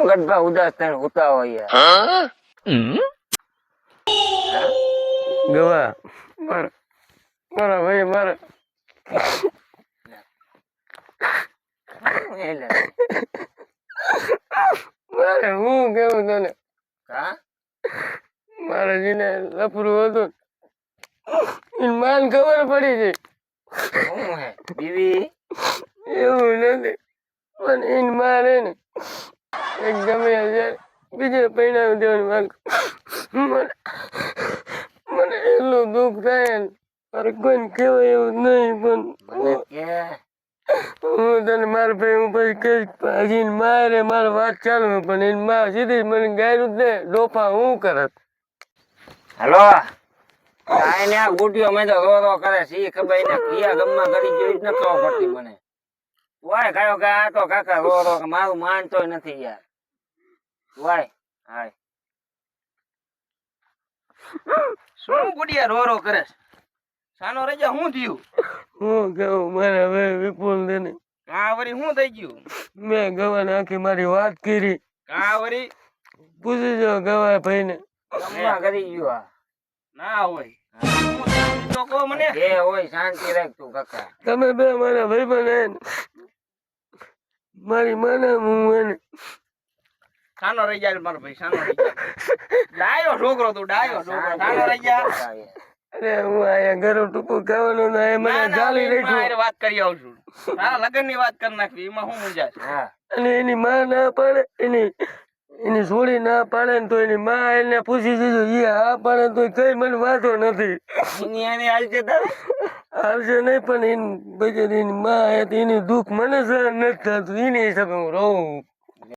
હું ગઢપા ઉદાસ થઈને હોતા હોય ગવા. મારા મારા ભાઈ મારા. મારે હું કેવું તને? કા મારે જીને લફરું હતું એને માન ખબર પડી છે બીવી? એવું નથી. પણ એને મારે ને ગમે ત્યારે બીજે પૈણાવી દેવાનું માંગ. મને મને એટલું દુઃખ થાય ને. મારે કોઈને કહેવાય એવું નહીં પણ હું તને મારા ભાઈ હું પછી કહીશ હજી મારે મારા વાત ચાલુ પણ એની માં સીધી મને ગાયરું જ દે. ડોફા હું કરત હલો. કાંઈ ને આ ગુટીઓ મેં તો રો રો કરે છે ઈ ખબર એને ક્રિયા ગમમાં કરી જોઈ જ ન પડતી મને. વાય કયો કે આ તો કાકા રો રો મારું માનતોય નથી યાર. Why hi. શું ગુડિયા રો રો કરે સાનો રજા શું થયું? હું કહું મારે હવે વિપુલ દેને વરી શું થઈ ગયું? મેં ગવાને આખી મારી વાત કરી. કા વરી પૂછી જો ગવા ભાઈને. ને કરી ગયો આ. ના હોય. શું થયું તો કહો મને. જે હોય શાંતિ રાખ કાકા. તમે બે મારા ભાઈ બને મારી માને હું એને સાનો રહી જાય મારો ભાઈ રહી જાય. ડાયો છોકરો તું ડાયો છોકરો સાનો રહી જાય. અરે હું આયા ઘરો ટૂંકું ખાવાનું ને મને જાલી હું રાખ્યું. વાત કરી આવું છું. તારા લગ્નની વાત કરી નાખવી એમાં શું મજા છે. અને એની માં ના પડે એની એની છોડી ના પાડે ને તો એની માં એને પૂછી દીધું એ હા પાડે તો કઈ મને વાંધો નથી. એની એની હાલશે તારે? આવશે નહીં પણ એની બજાર એની માં એની દુઃખ મને સહન નથી થતું એની હિસાબે હું રહું.